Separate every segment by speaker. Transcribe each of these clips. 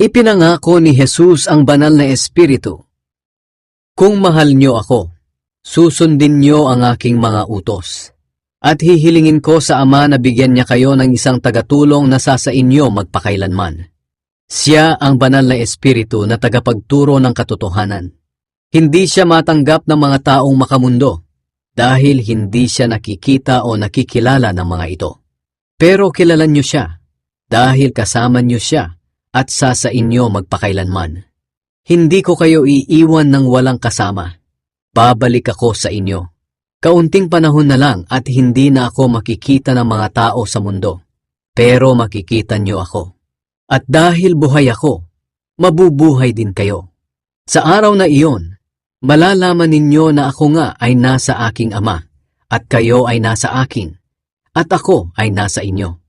Speaker 1: Ipinangako ni Jesus ang banal na Espiritu. Kung mahal niyo ako, susundin niyo ang aking mga utos. At hihilingin ko sa Ama na bigyan niya kayo ng isang tagatulong na sa inyo magpakailanman. Siya ang banal na Espiritu na tagapagturo ng katotohanan. Hindi siya matanggap ng mga taong makamundo dahil hindi siya nakikita o nakikilala ng mga ito. Pero kilala niyo siya dahil kasama niyo siya at sa sa inyo magpakailanman. Hindi ko kayo iiwan ng walang kasama. Babalik ako sa inyo. Kaunting panahon na lang at hindi na ako makikita ng mga tao sa mundo. Pero makikita niyo ako. At dahil buhay ako, mabubuhay din kayo. Sa araw na iyon, malalaman ninyo na ako nga ay nasa aking ama, at kayo ay nasa akin, at ako ay nasa inyo.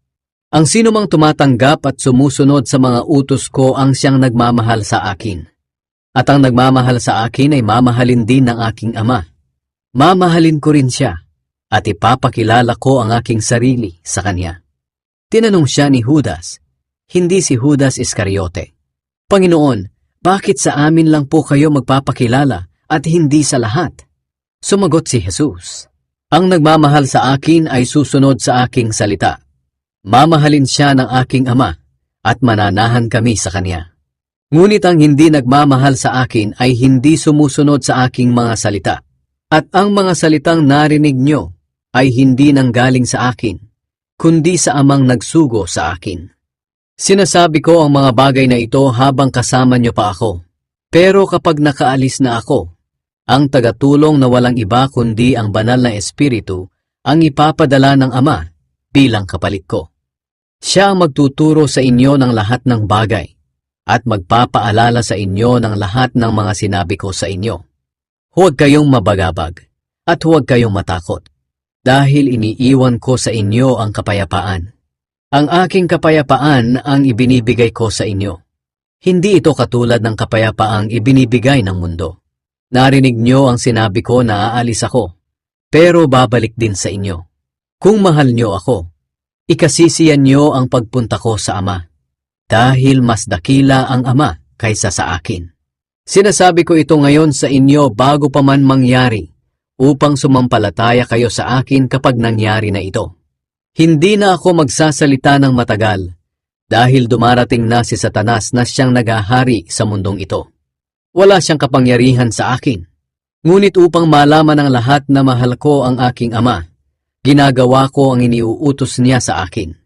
Speaker 1: Ang sinumang tumatanggap at sumusunod sa mga utos ko ang siyang nagmamahal sa akin. At ang nagmamahal sa akin ay mamahalin din ng aking ama. Mamahalin ko rin siya, at ipapakilala ko ang aking sarili sa kanya. Tinanong siya ni Judas, hindi si Judas Iscariote. Panginoon, bakit sa amin lang po kayo magpapakilala at hindi sa lahat? Sumagot si Jesus, Ang nagmamahal sa akin ay susunod sa aking salita. Mamahalin siya ng aking ama at mananahan kami sa kanya. Ngunit ang hindi nagmamahal sa akin ay hindi sumusunod sa aking mga salita. At ang mga salitang narinig nyo ay hindi nanggaling sa akin, kundi sa amang nagsugo sa akin. Sinasabi ko ang mga bagay na ito habang kasama nyo pa ako. Pero kapag nakaalis na ako, ang tagatulong na walang iba kundi ang banal na espiritu ang ipapadala ng Ama bilang kapalit ko. Siya ang magtuturo sa inyo ng lahat ng bagay at magpapaalala sa inyo ng lahat ng mga sinabi ko sa inyo. Huwag kayong mabagabag at huwag kayong matakot dahil iniiwan ko sa inyo ang kapayapaan. Ang aking kapayapaan ang ibinibigay ko sa inyo. Hindi ito katulad ng kapayapaang ibinibigay ng mundo. Narinig nyo ang sinabi ko na aalis ako, pero babalik din sa inyo. Kung mahal nyo ako, ikasisiyan nyo ang pagpunta ko sa Ama, dahil mas dakila ang Ama kaysa sa akin. Sinasabi ko ito ngayon sa inyo bago pa man mangyari, upang sumampalataya kayo sa akin kapag nangyari na ito. Hindi na ako magsasalita ng matagal, dahil dumarating na si Satanas na siyang nagahari sa mundong ito. Wala siyang kapangyarihan sa akin. Ngunit upang malaman ng lahat na mahal ko ang aking ama, ginagawa ko ang iniuutos niya sa akin.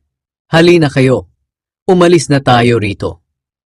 Speaker 1: Halina kayo, umalis na tayo rito.